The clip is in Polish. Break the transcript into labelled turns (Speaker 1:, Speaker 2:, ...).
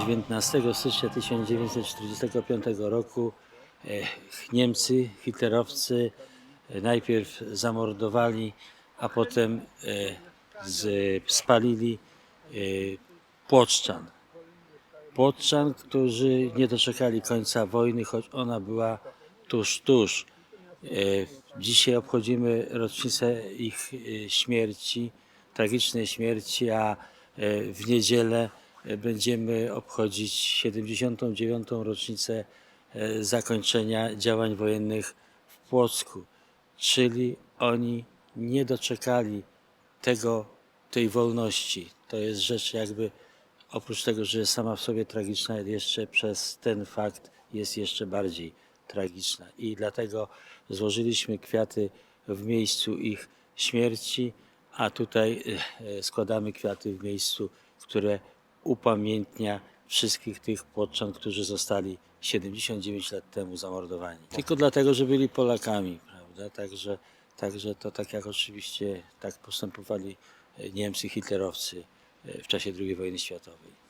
Speaker 1: 19 stycznia 1945 roku e, Niemcy, hitlerowcy e, najpierw zamordowali, a potem e, spalili Płoczczan. Płoczczan, którzy nie doczekali końca wojny, choć ona była tuż, tuż. Dzisiaj obchodzimy rocznicę ich śmierci, tragicznej śmierci, a w niedzielę będziemy obchodzić 79. rocznicę e, zakończenia działań wojennych w Płocku. Czyli oni nie doczekali tego, tej wolności. To jest rzecz jakby oprócz tego, że jest sama w sobie tragiczna, jeszcze przez ten fakt jest jeszcze bardziej tragiczna. I dlatego złożyliśmy kwiaty w miejscu ich śmierci, a tutaj e, składamy kwiaty w miejscu, które upamiętnia wszystkich tych płoczan, którzy zostali 79 lat temu zamordowani. Tylko dlatego, że byli Polakami, prawda? Także, także to tak jak oczywiście tak postępowali e, Niemcy, hitlerowcy e, w czasie II wojny światowej.